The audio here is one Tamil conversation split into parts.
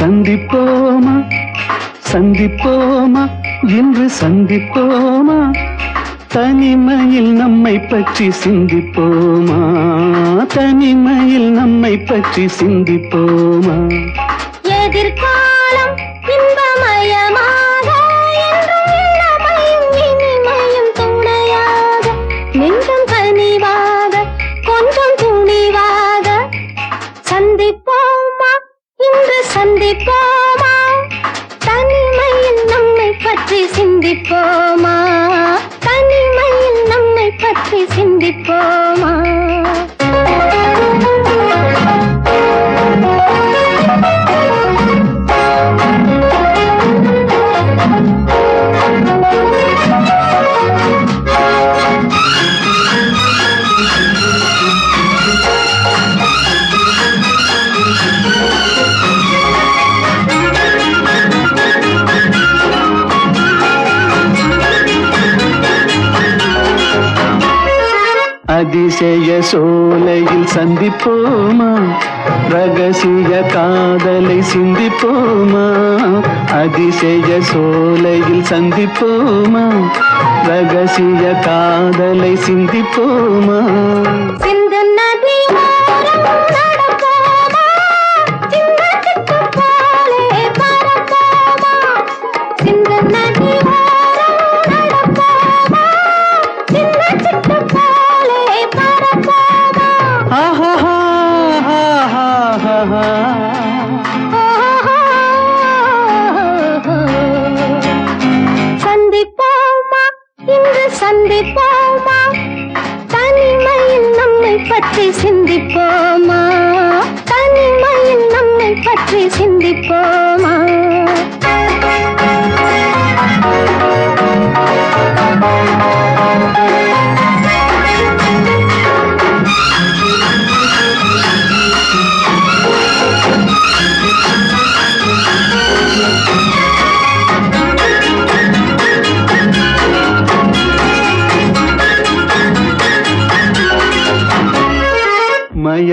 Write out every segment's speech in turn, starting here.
சந்திப்போமா? சந்திப்போமா? இன்று சந்திப்போமா? தனிமையில் நம்மை பற்றி சிந்திப்போமா? தனிமையில் நம்மை பற்றி சிந்திப்போமா? அதிசய சோலையில் சந்திப்போமா? ரகசிய காதலை சிந்திப்போமா? அதிசய சோலையில் சந்திப்போமா? ரகசிய காதலை சிந்திப்போமா? சிந்திப்போமா தனிமையில் நம்மை பற்றி சிந்திப்போமா Thank you.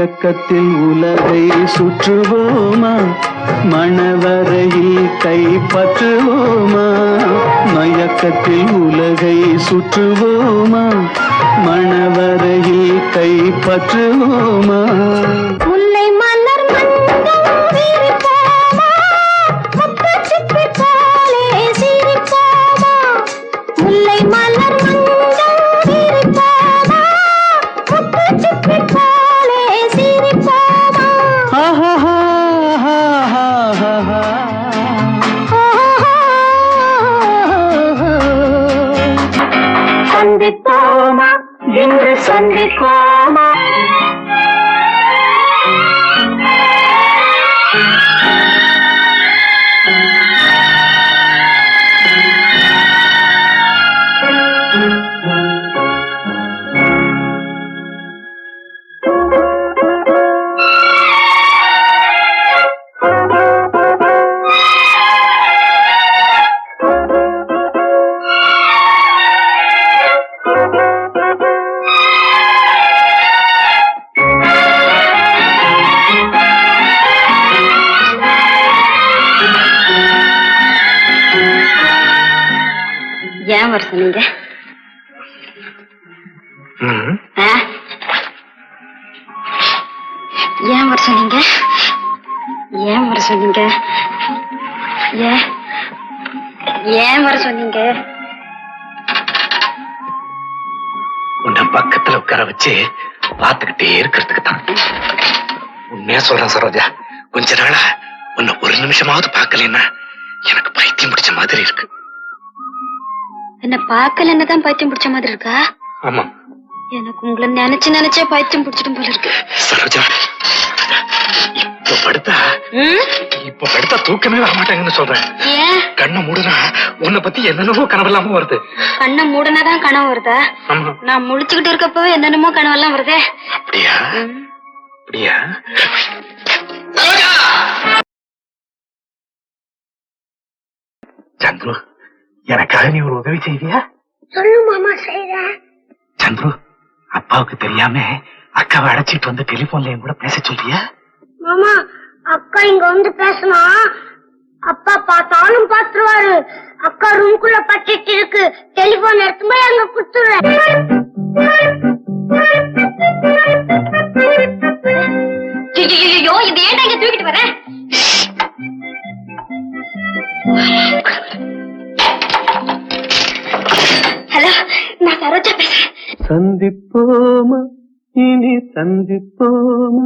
மயக்கத்தில் உலகை சுற்றுவோமா? மணவரையில் கைப்பற்றுவோமா மயக்கத்தில் உலகை சுற்றுவோமா? மணவரையில் கைப்பற்றுவோமா ஏன்? ஏன் வர சொன்னீங்க? உன்னை பக்கத்துல உட்கார வச்சு பார்த்துக்கிட்டே இருக்கிறதுக்கு தான் உண்மையா சொல்றேன் சரோஜா கொஞ்ச நாளா உன்னை ஒரு நிமிஷமாவது பார்க்கலன்னா எனக்கு பைத்தியம் பிடிச்ச மாதிரி இருக்கு. என்ன பார்க்கலன்னு தான் பைத்தியம் பிடிச்ச மாதிரி இருக்கா? ஆமா எனக்கு உங்களை நினைச்சு நினைச்சே பைத்தியம் பிடிச்சிடும் போல இருக்கு. சரோஜா, தூக்கமே வர மாட்டேங்குன்னு சொல்றேன். ஏன்? கண்ணை மூடுனா உன்னை பத்தி என்னென்னமோ கனவெல்லாம வருது. கண்ணை மூடனாதான் கனவு வருதா? நான் முழிச்சுக்கிட்டு இருக்கப்பவே என்னென்னமோ கனவெல்லாம் வருதே. அப்படியா. அப்படியா? சந்துரு எனக்காக நீ ஒரு உதவி செய்வியா? சொல்லு மாமா செய்றேன். சந்துரு அப்பாவுக்கு தெரியாம அக்காவை அழைச்சிட்டு வந்து டெலிபோன்ல என் கூட பேச சொல்றியா? மாமா அக்கா இங்க வந்து பேசினா அப்பா பார்த்தாலும் பாத்துருவாரு அக்கா ரூம்குள்ள பச்சிட்டு இருக்கு. டெலிபோன் எடுத்து போய் அங்க குடுத்துறேன் ஐயோ இது ஏன்டா இங்க தூக்கிட்டு வர? ஹலோ நான் சரோஜா பேசுறேன். சந்திப்போமா? இனி சந்திப்போமா?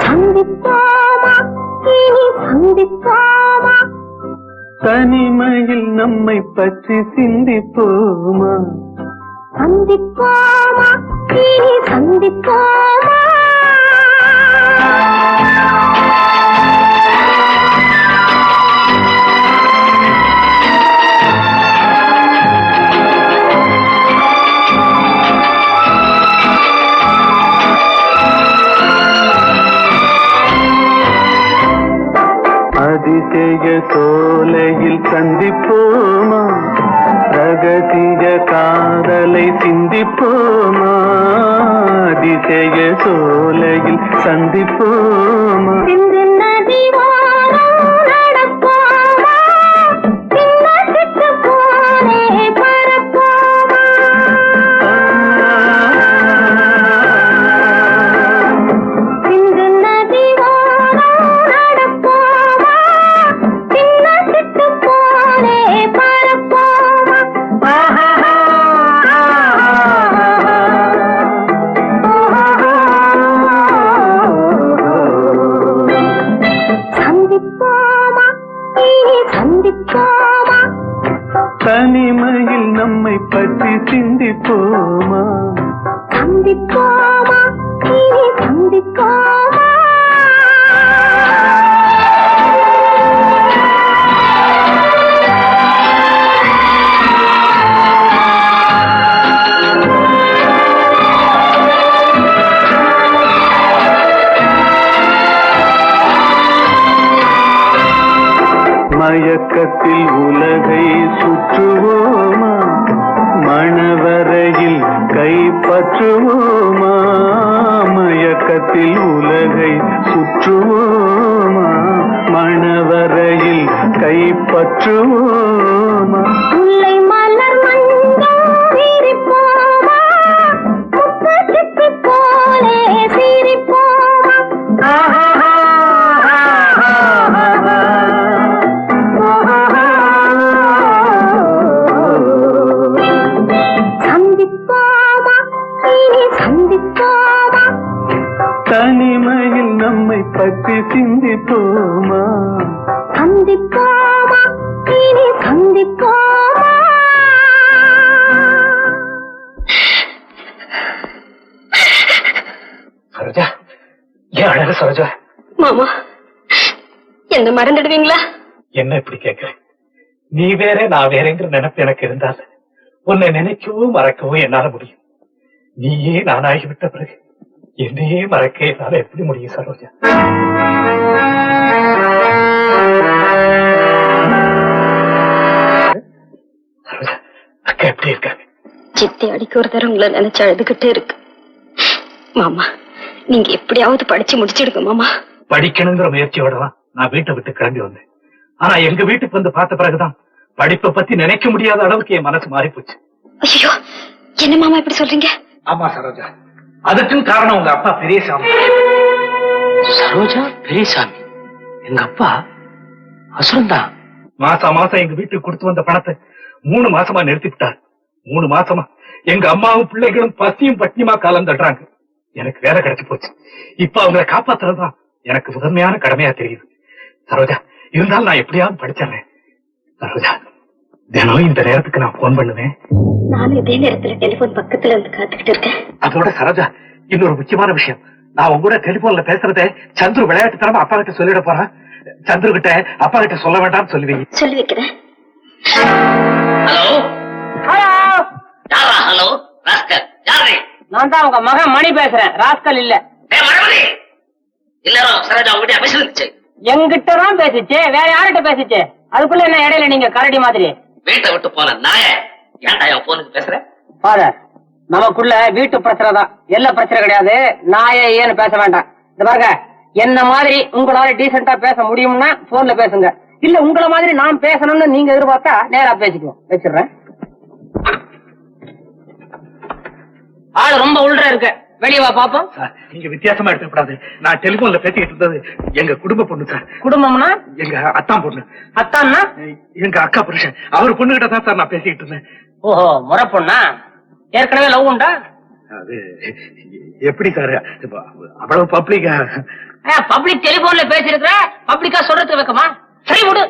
சந்திப்போமா இனி சந்திப்போமா? தனிமையில் நம்மை பற்றி சிந்திப்போமா? சந்திப்போமா? இனி சந்திப்போமா? சோலையில் சந்திப்போமா? பிரகதிய காதலை சிந்திப்போமா? அதிசய சோலையில் சந்திப்போமா? சந்திப்போமா சரோஜா ஏன் அழகு சரோஜா? மாமா என்ன மறந்துடுவீங்களா? என்ன இப்படி கேக்குற நீ வேற நான் வேறங்கிற நினைப்பு எனக்கு இருந்தால் உன்னை நினைக்கவும் மறக்கவும் என்னால முடியும். நீயே நானாகிவிட்ட பிறகு என்னையே மறக்க என்னால எப்படி முடியும் சரோஜா? சரோஜா அக்கா எப்படி இருக்காங்க? சித்தி அடிக்க ஒரு தரம் உங்களை நினைச்சு அழுதுகிட்டே இருக்கு. மாமா நீங்க எப்படியாவது படிச்சு முடிச்சிடுங்க மாமா. படிக்கணுங்கிற முயற்சியோட தான் நான் வீட்டை விட்டு கிளம்பி வந்தேன். ஆனா எங்க வீட்டுக்கு வந்து பார்த்த பிறகுதான் படிப்பை பத்தி நினைக்க முடியாத அளவுக்கு என் மனசு மாறி போச்சு ஐயோ என்ன மாமா இப்படி சொல்றீங்க? ஆமா சரோஜா. அதுக்கும் காரணம் உங்க அப்பா பெரியசாமி. சரோஜா பெரியசாமி? எங்க அப்பா அசுரந்தான் மாசம் மாசம் எங்க வீட்டுக்கு கொடுத்து வந்த பணத்தை மூணு மாசமா நிறுத்தி விட்டார் மூணு மாசமா எங்க அம்மாவும் பிள்ளைகளும் பசியும் பட்டினியுமா காலம் தட்டுறாங்க எனக்கு வேலை கிடைச்சு போச்சு. இப்ப அவங்களை காப்பாத்துறதுதான் எனக்கு முதன்மையான கடமையா தெரியுது. சரோஜா இருந்தாலும் நான் எப்படியாவது படிச்சிடுறேன். சரோஜா தினம் இந்த நேரத்துக்கு நான் போன் பண்ணுவேன். நானும் இதே நேரத்துல டெலிபோன் பக்கத்துல இருந்து காத்துக்கிட்டு இருக்கேன். அதோட சரோஜா இன்னொரு முக்கியமான விஷயம். நான் உங்க கூட டெலிபோன்ல பேசுறதை சந்துரு விளையாட்டு தரமா அப்பா கிட்ட சொல்லிட போறேன். சந்துரு கிட்ட அப்பா கிட்ட சொல்ல வேண்டாம்னு சொல்லுவீங்க சொல்லி வைக்கிறேன். ஹலோ? ஹலோ? யாரா? ஹலோ? ராஸ்கல் யாரு நான் தான் உங்க மகன் மணி பேசுறேன். ராஸ்கல் இல்ல. எல்லாரும் சரோஜா உங்ககிட்ட பேசிருந்துச்சு. எங்கிட்ட தான் பேசிச்சு. வேற யார்கிட்ட பேசிச்சு? அதுக்குள்ள என்ன இடையில நீங்க கரடி மாதிரி? வீட்டை விட்டு போன நாய ஏன்டா என் போனுக்கு பேசுற? ஃபாதர் நமக்குள்ள வீட்டு பிரச்சனை தான். எல்லா பிரச்சனை கிடையாது. நாயே ஏன்னு பேச வேண்டாம். இந்த பாருங்க என்ன மாதிரி உங்களால டீசெண்டா பேச முடியும்னா போன்ல பேசுங்க. இல்ல உங்கள மாதிரி நான் பேசணும்னு நீங்க எதிர்பார்த்தா நேரா பேசிக்குவோம். வச்சிடுறேன். ஆளு ரொம்ப உள்ற இருக்கு. வெளியே வா பாப்போம். நீங்க வித்தியாசமா எடுத்துக்கூடாது நான் டெலிபோன்ல பேசிக்கிட்டு இருந்தது எங்க குடும்ப பொண்ணு சார் குடும்பம்னா? எங்க அத்தான் பொண்ணு. அத்தான்னா? எங்க அக்கா புருஷன். அவர் பொண்ணுகிட்ட தான் சார் நான் பேசிக்கிட்டு இருந்தேன். ஓஹோ முறை பொண்ணா ஏற்கனவே லவ் உண்டா? அது எப்படி சார்? அவ்வளவு பப்ளிக்கா பப்ளிக் டெலிபோன்ல பேசிருக்கிற பப்ளிக்கா சொல்றது வைக்கமா? சரி விடு.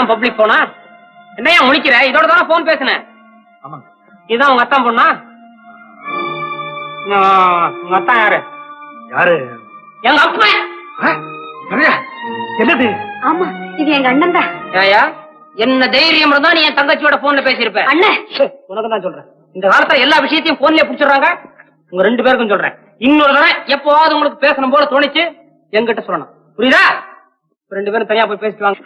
இதான் பப்ளிக் போனா என்னையா முழிக்கிற? இதோட தானே போன் பேசுனேன் இதான் உங்க அத்தான் பொண்ணா? உங்க அத்தான் யாரு? யாரு? எங்க அப்பா என்னது? ஆமா இது எங்க அண்ணன் தான். ஏயா என்ன தைரியம் இருந்தா நீ என் தங்கச்சியோட போன்ல பேசியிருப்ப? அண்ணன் உனக்கு தான் சொல்றேன். இந்த காலத்துல எல்லா விஷயத்தையும் போன்லயே புடிச்சிடுறாங்க. உங்க ரெண்டு பேருக்கும் சொல்றேன். இன்னொரு தடவை எப்பவாவது உங்களுக்கு பேசணும் போல தோணுச்சு என்கிட்ட சொல்லணும். புரியுதா? ரெண்டு பேரும் தனியா போய் பேசிட்டு வாங்க.